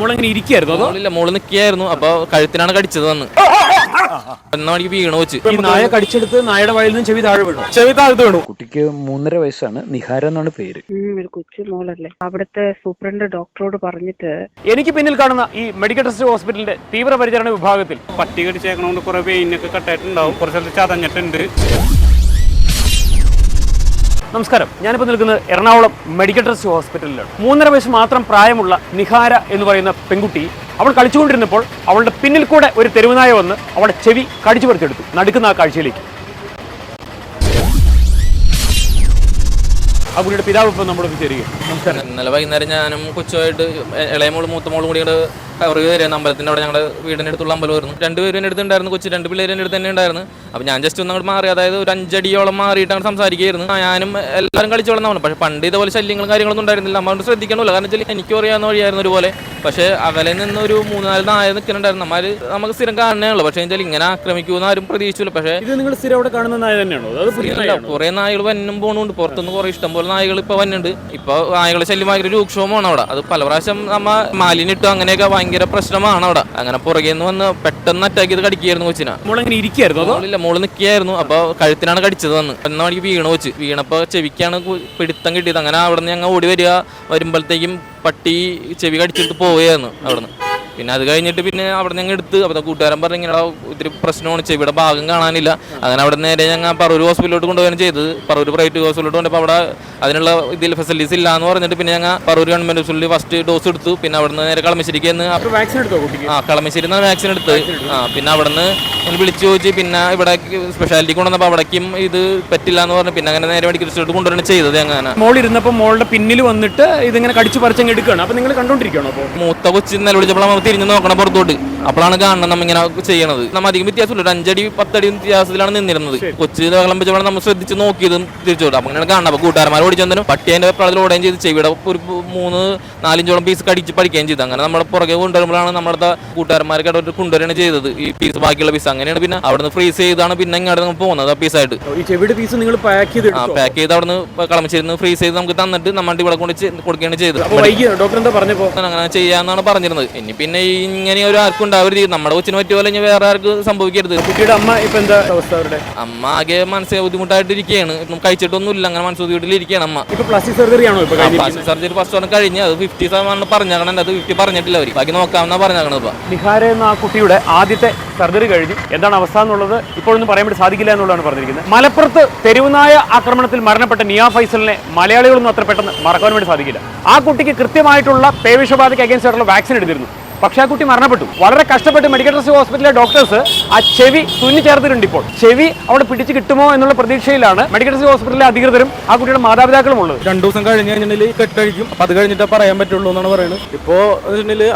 മോളെങ്ങനെ ഇരിക്കായിരുന്നു. അതോ? മോളില്ല മോൾ നിക്കായിരുന്നു അപ്പൊ കഴുത്തിനാണ് കടിച്ചത് വന്ന് ഒന്നാ മണിക്ക് വീണു വെച്ച് ഈ നായ കടിച്ചെടുത്ത് നായയുടെ വയലിൽ നിന്ന് ചെവി താഴെ വീണു. ചെവി താഴ്ത്തു വീണു. കുട്ടിക്ക് മൂന്നര വയസ്സാണ്. നിഹാര എന്നാണ് പേര്. ഒരു കൊച്ചു മോളല്ലേ. അവിടുത്തെ സൂപ്രണ്ട് ഡോക്ടറോട് പറഞ്ഞിട്ട് എനിക്ക് പിന്നിൽ കാണുന്ന ഈ മെഡിക്കൽ ട്രസ്റ്റ് ഹോസ്പിറ്റലിന്റെ തീവ്രപരിചരണ വിഭാഗത്തിൽ പട്ടി കടിച്ചേക്കണോണ്ട് കുറെ പെയിനൊക്കെ കട്ടായിട്ടുണ്ടാവും. കുറച്ച് സ്ഥലത്ത് ചതഞ്ഞിട്ടുണ്ട്. നമസ്കാരം. ഞാനിപ്പോൾ നിൽക്കുന്നത് എറണാകുളം മെഡിക്കൽ ട്രസ്റ്റ് ഹോസ്പിറ്റലിലാണ്. മൂന്നര വയസ്സ് മാത്രം പ്രായമുള്ള നിഹാര എന്ന് പറയുന്ന പെൺകുട്ടി അവൾ കളിച്ചുകൊണ്ടിരുന്നപ്പോൾ അവളുടെ പിന്നിൽ കൂടെ ഒരു തെരുവുനായ വന്ന് അവളുടെ ചെവി കടിച്ചു പറിച്ചെടുത്തു. നടുക്കുന്ന ആ കാഴ്ചയിലേക്ക്. ആ കുട്ടിയുടെ പിതാവ് ഇപ്പം നമ്മുടെ ചെറിയ നമസ്കാരം. ഇന്നലെ വൈകുന്നേരം ഞാനും കൊച്ചുമായിട്ട് ഇളയമോളും മൂത്തമോളും മോളും മൂത്ത മോളും കൂടി ഇങ്ങോട്ട് കവർ വരുന്ന അമ്പലത്തിന്റെ അവിടെ ഞങ്ങളുടെ വീടിന്റെ അടുത്തുള്ള അമ്പലമായിരുന്നു രണ്ടുപേരും എന്റെ അടുത്തുണ്ടായിരുന്നു കൊച്ചു രണ്ട് പിള്ളേരും എന്റെ അടുത്ത് തന്നെ ഉണ്ടായിരുന്നു. അപ്പോൾ ഞാൻ ജസ്റ്റ് ഒന്ന് അങ്ങോട്ട് മാറി അതായത് ഒരു അഞ്ചടിയോളം മാറിയിട്ടാണ് അങ്ങോട്ട് സംസാരിക്കുകയായിരുന്നു ഞാനും എല്ലാവരും കളിച്ചോളന്നാണ് പക്ഷേ പണ്ട് ഇതുപോലെ ശല്യങ്ങളും കാര്യങ്ങളൊന്നും ഉണ്ടായിരുന്നില്ല. നമ്മൾ ശ്രദ്ധിക്കണമല്ലോ. കാരണം വെച്ചാൽ എനിക്കും അറിയാവുന്ന വഴിയായിരുന്നു ഒരുപോലെ. പക്ഷേ അകലെ നിന്ന് ഒരു മൂന്നാൽ നാല് നായ നിൽക്കുന്നുണ്ടായിരുന്നു നമ്മൾ നമുക്ക് സ്ഥിരം കാണണേയുള്ളൂ പക്ഷേ വെച്ചാൽ ഇങ്ങനെ ആക്രമിക്കുമെന്ന് ആരും പ്രതീക്ഷിച്ചില്ല. പക്ഷേ ഇത് നിങ്ങൾ സ്ഥിരം അവിടെ കാണുന്ന നായ തന്നെയാണോ? കുറേ നായകൾ വന്നും പോണുണ്ട്. പുറത്തുനിന്ന് കുറെ ഇഷ്ടംപോലെ നായകൾ ഇപ്പൊ വന്നുണ്ട് ഇപ്പൊ നായകളെ ശല്യം ഭയങ്കര രൂക്ഷവുമാണ് അവിടെ. അത് പല പ്രാവശ്യം നമ്മ മാലിനിട്ടു അങ്ങനെയൊക്കെ ഭയങ്കര പ്രശ്നമാണ് അവിടെ. അങ്ങനെ പുറകെ നിന്ന് വന്ന് പെട്ടെന്ന് അറ്റാക്ക് ചെയ്ത് കടിക്കുകയായിരുന്നു കൊച്ചിനാ. ഇരിക്കായിരുന്നു മോൾ നിൽക്കുകയായിരുന്നു. അപ്പൊ കഴുത്തിനാണ് കടിച്ചത് വന്ന് എന്നാ മണിക്ക് വീണ് വെച്ച് വീണപ്പോ ചെവിക്കാണ് പിടുത്തം കിട്ടിയത്. അങ്ങനെ അവിടെ നിന്ന് ഞങ്ങൾ ഓടി വരിക വരുമ്പോഴത്തേക്കും പട്ടി ചെവി കടിച്ചിട്ട് പോവുകയായിരുന്നു അവിടെ നിന്ന് പിന്നെ അത് കഴിഞ്ഞിട്ട് പിന്നെ അവിടെ ഞങ്ങൾ എടുത്ത് അപ്പോൾ കൂട്ടുകാരൻ പറഞ്ഞു ഇങ്ങനെ ഇത്തിരി പ്രശ്നമാണ് ഇവിടെ ഭാഗം കാണാനില്ല. അങ്ങനെ അവിടെ നേരെ ഞങ്ങൾ പറൂർ ഹോസ്പിറ്റലിലോട്ട് കൊണ്ടുപോകാൻ ചെയ്തത്. പറൂർ പ്രൈവറ്റ് ഹോസ്പിറ്റലിലോട്ട് കൊണ്ടപ്പോൾ അവിടെ അതിനുള്ള ഇതിൽ ഫെസിലിറ്റീസ് ഇല്ല എന്ന് പറഞ്ഞിട്ട് പിന്നെ ഞങ്ങൾ പറൂർ ഗവൺമെന്റ് ഹോസ്പിറ്റലിൽ ഫസ്റ്റ് ഡോസ് എടുത്തു. പിന്നെ അവിടെ നിന്ന് നേരെ കളമശ്ശേരിക്ക് എന്ന് ആ കളമശ്ശേരി വാക്സിൻ എടുത്ത്. ആ പിന്നെ അവിടെ നിന്ന് വിളിച്ചു ചോദിച്ച് പിന്നെ ഇവിടെ സ്പെഷ്യാലിറ്റി കൊണ്ടുവന്നപ്പോൾ അവിടേക്കും ഇത് പറ്റില്ല എന്ന് പറഞ്ഞു. പിന്നെ അങ്ങനെ നേരെ മെഡിക്കൽ സ്റ്റോറിൽ കൊണ്ടുവരണം ചെയ്തത് അങ്ങനെ. മോൾ ഇരുന്നപ്പോൾ മോളുടെ പിന്നിൽ വന്നിട്ട് ഇതിങ്ങനെ കടിച്ചു പറിച്ചങ്ങ് എടുക്കുകയാണ്. അപ്പൊ നിങ്ങൾ കണ്ടോണ്ടിരിക്കുകയാണോ അപ്പോൾ മൂത്ത കൊച്ചി നില വിളിച്ചപ്പോൾ നമ്മൾ തിരിഞ്ഞു നോക്കണം പുറത്തോട്ട്. അപ്പോഴാണ് കാണണം നമ്മൾ ഇങ്ങനെ ചെയ്യണത്. നമ്മൾ അധികം വ്യത്യാസമില്ല. ഒരു അഞ്ചടി പത്തടി വ്യത്യാസത്തിലാണ് നിന്നിരുന്നത്. കൊച്ചി വിളമ്പിച്ചപ്പോൾ നമ്മൾ ശ്രദ്ധിച്ച് നോക്കിയതും തിരിച്ചോട്ട്. അപ്പൊ അങ്ങനെയാണ് കാണണം. അപ്പൊ കൂട്ടുകാരന്മാർ പട്ടി പട്ടിയന്റെ വെപ്രാളത്തിൽ ഓടുകയും ചെയ്ത് ചെവിയുടെ ഒരു മൂന്ന് നാലഞ്ചോളം പീസ് കടിച്ച് പഠിക്കുകയും ചെയ്തു. അങ്ങനെ നമ്മുടെ പുറകെ കൊണ്ടുവരുമ്പോഴാണ് നമ്മുടെ കൂട്ടുകാരന്മാർക്ക് അവിടെ കൊണ്ടുവരികയാണ് ചെയ്തത്. ഈ പീസ് ബാക്കിയുള്ള പീസ് അങ്ങനെയാണ് പിന്നെ അവിടുന്ന് ഫ്രീസ് ചെയ്താണ് പിന്നെ ഇങ്ങോട്ട് നമുക്ക് പോകുന്നത് ആ പീസായിട്ട് പീസ് നിങ്ങൾ പാക്ക് ചെയ്ത് ആ പാക്ക് ചെയ്ത് അവിടുന്ന് കളമശ്ശേരിന്ന് ഫ്രീസ് ചെയ്ത് നമുക്ക് തന്നിട്ട് നമ്മുടെ ഇവിടെ കൊണ്ട് കൊടുക്കുകയാണ് ചെയ്തത്. ഡോക്ടർ എന്താ അങ്ങനെ ചെയ്യാന്നാണ് പറഞ്ഞിരുന്നത്. ഇനി പിന്നെ ഈ ഇങ്ങനെ ഒരു ആർക്കും ഉണ്ടാവരുത്. നമ്മുടെ കൊച്ചിന് പറ്റിയ പോലെ ഇനി വേറെ ആർക്കും സംഭവിക്കരുത്. കുട്ടിയുടെ അമ്മ ഇപ്പൊ എന്താ അവസ്ഥ അവരുടെ? അമ്മ ആകെ മനസ്സിൽ ബുദ്ധിമുട്ടായിട്ടിരിക്കുകയാണ് കഴിച്ചിട്ടൊന്നും ഇല്ല. അങ്ങനെ മനസ്സിൽ ബുദ്ധിമുട്ടിലിരിക്കുകയാണ് അമ്മ. ഇപ്പൊ പ്ലാസ്റ്റിക് സർജറി ആണോ ഇപ്പൊ പ്ലാസ്റ്റിക് സർജറി ഫസ്റ്റ് വന്ന് കഴിഞ്ഞ് അത് ഫിഫ്റ്റി ശതമാനം പറഞ്ഞാകണം അത് ഫിഫ്റ്റി പറഞ്ഞിട്ടില്ല അവർ ബാക്കി നോക്കാമെന്നാ പറഞ്ഞാകണം ഇപ്പൊ. നിഹാര എന്ന ആ കുട്ടിയുടെ ആദ്യത്തെ സർജറി കഴിഞ്ഞു എന്താണ് അവസ്ഥ എന്നുള്ളത് ഇപ്പോഴൊന്നും പറയാൻ വേണ്ടി സാധിക്കില്ല എന്നുള്ളതാണ് പറഞ്ഞിരിക്കുന്നത്. മലപ്പുറത്ത് തെരുവുനായ ആക്രമണത്തിൽ മരണപ്പെട്ട നിയാ ഫൈസലിനെ മലയാളികളൊന്നും അത്ര പെട്ടെന്ന് മറക്കാൻ വേണ്ടി സാധിക്കില്ല. ആ കുട്ടിക്ക് കൃത്യമായിട്ടുള്ള പേവിഷബാധയ്ക്ക് അഗേൻസ്റ്റ് ആയിട്ടുള്ള വാക്സിൻ എടുത്തിരുന്നു. പക്ഷേ ആ കുട്ടി മരണപ്പെട്ടു. വളരെ കഷ്ടപ്പെട്ട് മെഡിക്കൽ ട്രസ്റ്റ് ഹോസ്പിറ്റലിലെ ഡോക്ടേഴ്സ് ആ ചെവി തുന്നി ചേർത്തിട്ടുണ്ട് ഇപ്പോൾ. ചെവി അവിടെ പിടിച്ച് കിട്ടുമോ എന്നുള്ള പ്രതീക്ഷയിലാണ് മെഡിക്കൽ ട്രസ്റ്റ് ഹോസ്പിറ്റലിലെ അധികൃതരും ആ കുട്ടിയുടെ മാതാപിതാക്കളും ഉള്ളത്. രണ്ടു ദിവസം കഴിഞ്ഞ് കഴിഞ്ഞിട്ടുണ്ടെങ്കിൽ കെട്ടഴിക്കും അപ്പൊ അത് കഴിഞ്ഞിട്ട് പറയാൻ പറ്റുള്ളൂ എന്നാണ് പറയുന്നത്. ഇപ്പോ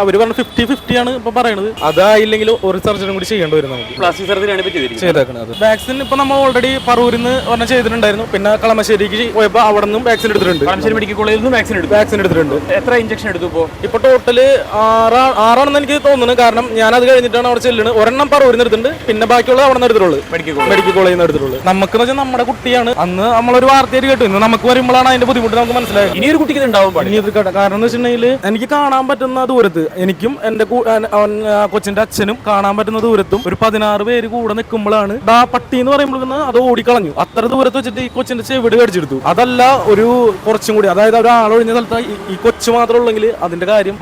അവർ പറഞ്ഞു ഫിഫ്റ്റി ഫിഫ്റ്റി ആണ് ഇപ്പൊ പറയുന്നത് അതായില്ലെങ്കിൽ ഒരു സർജറി കൂടി ചെയ്യേണ്ടി വരും നമുക്ക്. പ്ലാസ്റ്റിക് സർജറിയാണ് ചെയ്തേക്കണത് വാക്സിൻ ഇപ്പൊ നമ്മൾ ഓൾറെഡി പറൂരിൽ നിന്ന് പറഞ്ഞ ചെയ്തിട്ടുണ്ടായിരുന്നു. പിന്നെ കളമശ്ശേരിക്ക് പോയപ്പോ അവിടെ നിന്നും വാക്സിൻ എടുത്തിട്ടുണ്ട്. കളമശ്ശേരി മെഡിക്കൽ കോളേജിൽ നിന്ന് വാക്സിൻ എടുത്തു. വാക്സിൻ എടുത്തിട്ടുണ്ട്. എത്ര ഇഞ്ചക്ഷൻ എടുത്തു ഇപ്പോൾ ഇപ്പൊ ടോട്ടൽ ആറാ ആറാണെന്ന് എനിക്ക് തോന്നുന്നു. കാരണം ഞാൻ അത് കഴിഞ്ഞിട്ടാണ് അവിടെ ചെല്ലുന്നത്. ഒരെണ്ണം പറ എടുത്തിട്ടുണ്ട്. പിന്നെ ബാക്കിയുള്ളത് അവിടെ നിന്ന് എടുത്തിട്ടുള്ളൂ. മെഡിക്കൽ കോളേജ് കോളേജിൽ നിന്ന് എടുത്തിട്ടുള്ളൂ. നമുക്ക് വെച്ചാൽ നമ്മുടെ കുട്ടിയാണ്. അന്ന് നമ്മളൊരു വാർത്തയായിട്ട് കേട്ടു. ഇന്ന് നമുക്ക് വരുമ്പോഴാണ് അതിന്റെ ബുദ്ധിമുട്ട് നമുക്ക് മനസ്സിലായത്. ഇനി ഒരു കുട്ടിക്ക് ഉണ്ടാവും കാരണം എന്ന് വെച്ചിട്ടുണ്ടെങ്കിൽ എനിക്ക് കാണാൻ പറ്റുന്ന ദൂരത്ത് എനിക്കും എന്റെ കൊച്ചിന്റെ അച്ഛനും കാണാൻ പറ്റുന്ന ദൂരത്തും ഒരു പതിനാറ് പേര് കൂടെ നിൽക്കുമ്പോഴാണ് ആ പട്ടി എന്ന് പറയുമ്പോൾ അത് ഓടിക്കളഞ്ഞു. അത്ര ദൂരത്ത് വെച്ചിട്ട് ഈ കൊച്ചിന്റെ ചെവിട് കടിച്ചെടുത്തു. അതല്ല ഒരു കുറച്ചും കൂടി അതായത് ഒരാളൊഴിഞ്ഞ സ്ഥലത്ത് ഈ- കൊച്ചു മാത്രം ഉള്ളെങ്കിൽ അതിന്റെ കാര്യം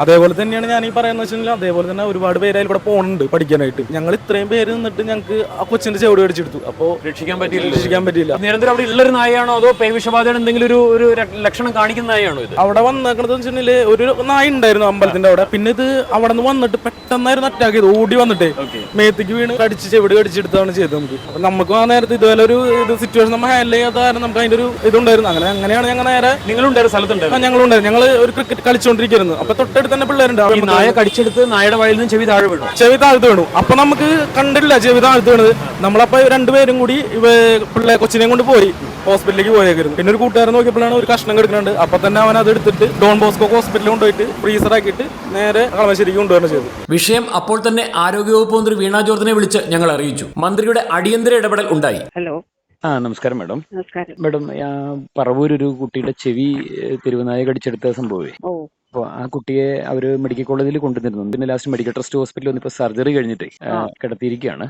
അതേപോലെ തന്നെയാണ് ഞാൻ ഈ പറയുന്ന വെച്ചാൽ അതേപോലെ തന്നെ ഒരുപാട് പേര് അതിൽ കൂടെ പോകുന്നുണ്ട് പഠിക്കാനായിട്ട്. ഞങ്ങൾ ഇത്രയും പേര് നിന്നിട്ട് ഞങ്ങൾക്ക് ആ കൊച്ചിന്റെ ചെവിട് മേടിച്ചെടുത്തു അപ്പോൾ രക്ഷിക്കാൻ പറ്റിയില്ല രക്ഷിക്കാൻ പറ്റിയില്ല. നിരന്തരം അവിടെ ഉള്ളൊരു നായാണോ അതോ പേവിഷബാധയുടെ എന്തെങ്കിലും ഒരു ഒരു ലക്ഷണം കാണിക്കുന്ന നായാണോ ഇത്? അവിടെ വന്നേക്കണത് വെച്ചിട്ടുണ്ടെങ്കിൽ ഒരു നായ ഉണ്ടായിരുന്നു അമ്പലത്തിന്റെ അവിടെ. പിന്നെ ഇത് അവിടെ നിന്ന് വന്നിട്ട് പെട്ടെന്നായിരുന്നു അറ്റാക്ക് ചെയ്ത്. ഓടി വന്നിട്ടേ മേത്തേക്ക് വീണ് കടിച്ച് ചെവിട് കടിച്ചെടുത്താണ് ചെയ്തത് നമുക്ക്. അപ്പൊ നമുക്ക് ആ നേരത്തെ ഇതുപോലെ ഒരു ഇത് സിറ്റുവേഷൻ നമ്മൾ ഹാൻഡിൽ ചെയ്യാത്ത കാരണം നമുക്ക് അതിന്റെ ഒരു ഇതുണ്ടായിരുന്നു. അങ്ങനെ അങ്ങനെയാണ് ഞങ്ങൾ നേരെ നിങ്ങളുണ്ടായിരുന്ന സ്ഥലത്തുണ്ടായിരുന്നു. ഞങ്ങളുണ്ടായിരുന്നു. ഞങ്ങൾ ഒരു ക്രിക്കറ്റ് കളിച്ചുകൊണ്ടിരിക്കുന്നു അപ്പൊ തൊട്ടടുത്ത് തന്നെ പിള്ളേരുണ്ട്. നായ കടിച്ചെടുത്ത് നായയുടെ വയലിൽ നിന്ന് ചെവി താഴെ വീണു. ചെവി താഴ്ത്ത് വീണു. അപ്പൊ നമുക്ക് കണ്ടില്ല ചെവി താഴ്ത്ത് വീണത്. നമ്മളപ്പോ രണ്ടുപേരും കൂടി പിള്ളേ കൊച്ചിനെയും കൊണ്ട് പോയി ഹോസ്പിറ്റലിലേക്ക് പോയേക്കായിരുന്നു. പിന്നെ ഒരു കൂട്ടുകാരൻ നോക്കിയപ്പോഴാണ് ഒരു കഷ്ണം കിടക്കുന്നുണ്ട്. അപ്പൊ തന്നെ അവൻ അത് എടുത്തിട്ട് ഡോൺ ബോസ്കോ ഹോസ്പിറ്റലിൽ കൊണ്ടുപോയിട്ട് ഫ്രീസർ ആക്കിയിട്ട് നേരെ കളമശ്ശേരിക്ക് കൊണ്ടുവരണം ചെയ്തു. വിഷയം അപ്പോൾ തന്നെ ആരോഗ്യവകുപ്പ് മന്ത്രി വീണ ജോർജിനെ വിളിച്ച് ഞങ്ങൾ അറിയിച്ചു. മന്ത്രിയുടെ അടിയന്തര ഇടപെടൽ ഉണ്ടായി. ഹലോ. ആ നമസ്കാരം മാഡം. നമസ്കാരം. മാഡം പറവൂർ ഒരു കുട്ടിയുടെ ചെവി ഏ, കടിച്ചെടുത്ത സംഭവമേ? ഓ അപ്പോൾ ആ കുട്ടിയെ അവർ മെഡിക്കൽ കോളേജിൽ കൊണ്ടുവന്നിരുന്നു. പിന്നെ ലാസ്റ്റ് മെഡിക്കൽ ട്രസ്റ്റ് ഹോസ്പിറ്റലിൽ വന്നിപ്പോൾ സർജറി കഴിഞ്ഞിട്ട് കിടത്തിയിരിക്കുകയാണ്.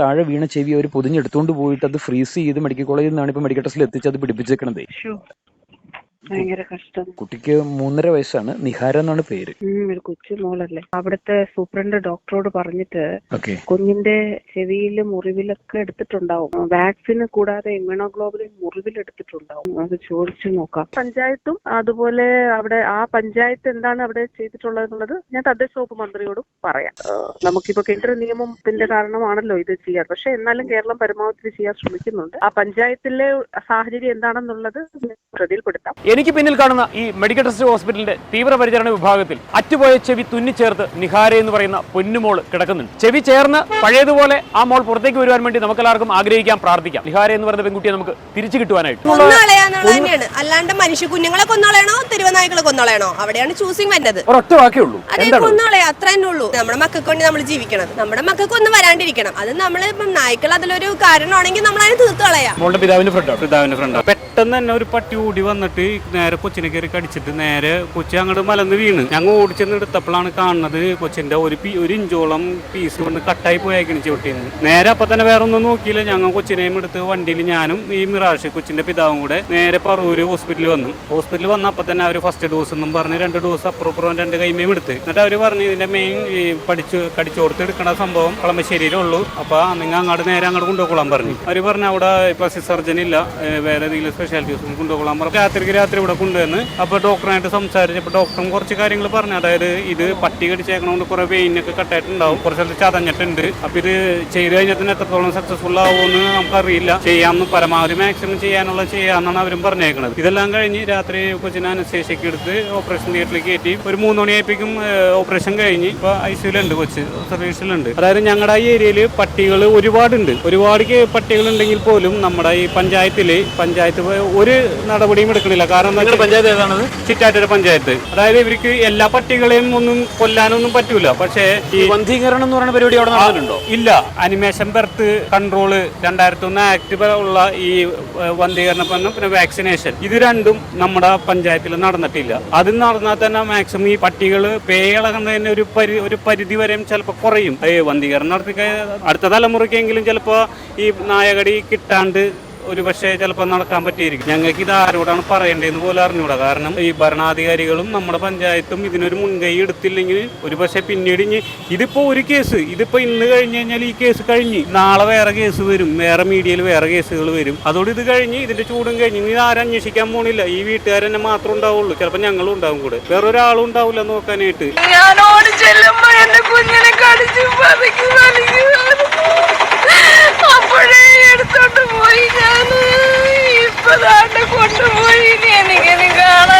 താഴെ വീണ ചെവി അവർ പൊതിഞ്ഞെടുത്തുകൊണ്ട് പോയിട്ട് അത് ഫ്രീസ് ചെയ്ത് മെഡിക്കൽ കോളേജിൽ നിന്നാണ് ഇപ്പോൾ മെഡിക്കൽ ട്രസ്റ്റിൽ എത്തിച്ച് അത് പിടിപ്പിച്ചേക്കണത്. ഭയങ്കര കഷ്ടം. കുട്ടിക്ക് മൂന്നര വയസ്സാണ്. നിഹാര എന്നാണ് പേര്. ഒരു കൊച്ചു മോളല്ലേ. അവിടുത്തെ സൂപ്രണ്ട് ഡോക്ടറോട് പറഞ്ഞിട്ട് കുഞ്ഞിന്റെ ചെവിയിൽ മുറിവിലൊക്കെ എടുത്തിട്ടുണ്ടാവും. വാക്സിന് കൂടാതെ ഇമ്മ്യൂണോഗ്ലോബുലിൻ മുറിവിൽ എടുത്തിട്ടുണ്ടാവും. അത് ചോദിച്ചു നോക്കാം. പഞ്ചായത്തും അതുപോലെ അവിടെ ആ പഞ്ചായത്ത് എന്താണ് അവിടെ ചെയ്തിട്ടുള്ളത് എന്നുള്ളത് ഞാൻ തദ്ദേശ വകുപ്പ് മന്ത്രിയോടും പറയാം. നമുക്കിപ്പോ കേന്ദ്ര നിയമത്തിന്റെ കാരണമാണല്ലോ ഇത് ചെയ്യാൻ. പക്ഷെ എന്നാലും കേരളം പരമാവധി ചെയ്യാൻ ശ്രമിക്കുന്നുണ്ട്. ആ പഞ്ചായത്തിലെ സാഹചര്യം എന്താണെന്നുള്ളത് ശ്രദ്ധയിൽപ്പെടുത്താം. എനിക്ക് പിന്നിൽ കാണുന്ന ഈ മെഡിക്കൽ ട്രസ്റ്റ് ഹോസ്പിറ്റലിന്റെ തീവ്രപരിചരണ വിഭാഗത്തിൽ അറ്റുപോയ ചെവി തുന്നിച്ചേർത്ത് നിഹാര എന്ന് പറയുന്ന പൊന്നുമോൾ കിടക്കുന്നുണ്ട്. ചെവി ചേർന്ന് പഴയതുപോലെ ആ മോൾ പുറത്തേക്ക് വരുവാൻ വേണ്ടി നമുക്കെല്ലാവർക്കും ആഗ്രഹിക്കാം പ്രാർത്ഥിക്കാം. നിഹാര എന്ന് പറയുന്ന പെൺകുട്ടിയെ നമുക്ക് തിരിച്ചു കിട്ടുവാനായിട്ട്. അല്ലാണ്ട് മനുഷ്യ കുഞ്ഞുങ്ങളെ കൊന്നോളയണോ തെരുവനായ്ക്കളെ കൊന്നോളയണോ അവിടെയാണ് ചൂസിങ് വരുന്നത് ഒരൊറ്റ വാക്കേ ഉള്ളൂ. അതെ അത്ര തന്നെ ഉള്ളൂ. നമ്മുടെ മക്കൾക്ക് വേണ്ടി നമ്മൾ ജീവിക്കണം നമ്മുടെ മക്കൾക്ക് ഒന്നും വരാണ്ടിരിക്കണം. അത് നമ്മൾ ഇപ്പം നായ്ക്കൾ അതിലൊരു കാരണമാണെങ്കിൽ നമ്മൾ അതിനെ തീർത്തു കളയാം. പിതാവിന്റെ ഫ്രണ്ടാണ് പിതാവിന്റെ ഫ്രണ്ട് പെട്ടെന്ന് തന്നെ ഒരു പട്ടി ഓടി വന്നിട്ട് നേരെ കൊച്ചിനെ കയറി കടിച്ചിട്ട് നേരെ കൊച്ചി അങ്ങോട്ട് മലന്ന് വീണ്. ഞങ്ങൾ ഓടിച്ചെന്ന് എടുത്തപ്പോഴാണ് കാണുന്നത് കൊച്ചിന്റെ ഒരു ഒരു ഇഞ്ചോളം പീസ് കൊണ്ട് കട്ടായി പോയേക്കണ് ചവിട്ടിന്ന്. നേരെ അപ്പൊ തന്നെ വേറെ ഒന്നും നോക്കിയില്ല. ഞങ്ങൾ കൊച്ചിനെയും എടുത്ത് വണ്ടിയിൽ ഞാനും ഈ മിറാഷ് കൊച്ചിന്റെ പിതാവും കൂടെ നേരെ പറവൂര് ഹോസ്പിറ്റലിൽ വന്നു. ഹോസ്പിറ്റലിൽ വന്ന അപ്പൊ തന്നെ അവർ ഫസ്റ്റ് ഡോസ് എന്നും പറഞ്ഞ് രണ്ട് ഡോസ് അപ്പുറപ്പുറം രണ്ട് കൈമയും എടുത്ത്. എന്നിട്ട് അവർ പറഞ്ഞു ഇതിന്റെ മെയിൻ ഈ പഠിച്ച് കടിച്ചോർത്ത് എടുക്കണ സംഭവം കളമശ്ശേരിയിലുള്ളൂ. അപ്പൊ നിങ്ങൾ അങ്ങോട്ട് നേരെ അങ്ങോട്ട് കൊണ്ടുപോകോളാൻ പറഞ്ഞു. അവർ പറഞ്ഞു അവിടെ പ്ലാസ്റ്റിക് സർജൻ ഇല്ല. വേറെ ഏതെങ്കിലും സ്പെഷ്യാലിറ്റീസ് കൊണ്ടുപോകൊള്ളാൻ പറഞ്ഞു. രാത്രിക്ക് രാത്രി ഇവിടെ കൊണ്ടുവന്ന് അപ്പോൾ ഡോക്ടറായിട്ട് സംസാരിച്ചപ്പോൾ ഡോക്ടറും കുറച്ച് കാര്യങ്ങൾ പറഞ്ഞു. അതായത് ഇത് പട്ടി കടിച്ചേക്കണോണ്ട് കുറെ വെയിനൊക്കെ കട്ടായിട്ടുണ്ടാവും. കുറച്ച് ചതഞ്ഞിട്ടുണ്ട്. അപ്പോൾ ഇത് ചെയ്ത് കഴിഞ്ഞാൽ തന്നെ എത്രത്തോളം സക്സസ്ഫുൾ ആവുമെന്ന് നമുക്കറിയില്ല. ചെയ്യാമെന്ന് പരമാവധി മാക്സിമം ചെയ്യാനുള്ള ചെയ്യാന്നാണ് അവരും പറഞ്ഞേക്കുന്നത് ഇതെല്ലാം കഴിഞ്ഞ് രാത്രി കൊച്ചിനെ അനശേഷിക്ക് എടുത്ത് ഓപ്പറേഷൻ തിയേറ്ററിലേക്ക് കയറ്റി ഒരു മൂന്ന് മണിയായപ്പോഴേക്കും ഓപ്പറേഷൻ കഴിഞ്ഞ് ഇപ്പൊ ഐ സിയിലുണ്ട് കൊച്ച്. സർവീസിലുണ്ട് അതായത് ഞങ്ങളുടെ ഈ ഏരിയയിൽ പട്ടികൾ ഒരുപാടുണ്ട്. ഒരുപാട് പട്ടികളുണ്ടെങ്കിൽ പോലും നമ്മുടെ ഈ പഞ്ചായത്തിൽ പഞ്ചായത്ത് ഒരു നടപടിയും എടുക്കണില്ല. കാരണം പഞ്ചായത്ത് ഏതാണത്? ചിറ്റാറ്റൂർ പഞ്ചായത്ത്. അതായത് ഇവർക്ക് എല്ലാ പട്ടികളെയും ഒന്നും കൊല്ലാനൊന്നും പറ്റൂല. പക്ഷേ ഈ വന്ധീകരണം എന്ന് പറയുന്ന പരിപാടി അവിടെ നടന്നിട്ടുണ്ടോ? ഇല്ല. അനിമേഷൻ ബെർത്ത് കൺട്രോൾ രണ്ടായിരത്തി ഒന്ന് ആക്ട് ഉള്ള ഈ വന്ധീകരണ പഠനം പിന്നെ വാക്സിനേഷൻ ഇത് രണ്ടും നമ്മുടെ പഞ്ചായത്തിൽ നടന്നിട്ടില്ല. അത് നടന്നാൽ തന്നെ മാക്സിമം ഈ പട്ടികൾ പേയിളകുന്നതിന് ഒരു പരി ഒരു പരിധി വരെയും ചിലപ്പോൾ കുറയും. വന്ധീകരണം നടത്തി അടുത്ത തലമുറയ്ക്കെങ്കിലും ചിലപ്പോൾ ഈ നായകടി കിട്ടാണ്ട് ഒരു പക്ഷേ ചിലപ്പോൾ നടക്കാൻ പറ്റിയിരിക്കും. ഞങ്ങൾക്ക് ഇത് ആരോടാണ് പറയേണ്ടതെന്ന് പോലും അറിഞ്ഞൂടാ. കാരണം ഈ ഭരണാധികാരികളും നമ്മുടെ പഞ്ചായത്തും ഇതിനൊരു മുൻകൈ എടുത്തില്ലെങ്കിൽ ഒരു പക്ഷേ പിന്നീട് ഇനി ഇതിപ്പോൾ ഒരു കേസ് ഇതിപ്പോൾ ഇന്ന് കഴിഞ്ഞ് കഴിഞ്ഞാൽ ഈ കേസ് കഴിഞ്ഞ് നാളെ വേറെ കേസ് വരും വേറെ മീഡിയയിൽ വേറെ കേസുകൾ വരും. അതോട് ഇത് കഴിഞ്ഞ് ഇതിന്റെ ചൂടും കഴിഞ്ഞ് ഇനി ആരും അന്വേഷിക്കാൻ പോണില്ല. ഈ വീട്ടുകാരെന്നെ മാത്രം ഉണ്ടാവുള്ളൂ. ചിലപ്പോൾ ഞങ്ങളും ഉണ്ടാവും കൂടെ. വേറൊരാളും ഉണ്ടാവില്ല നോക്കാനായിട്ട്. ഞാനോട് ചെല്ലുമ്പോ എന്റെ കുഞ്ഞിനെ കടിച്ചു പറിക്കും. അപ്പോഴേ എടുത്തോണ്ട് പോയി ഞാൻ ഇപ്പൊ കൊണ്ടുപോയി എനിക്കത് കാണാൻ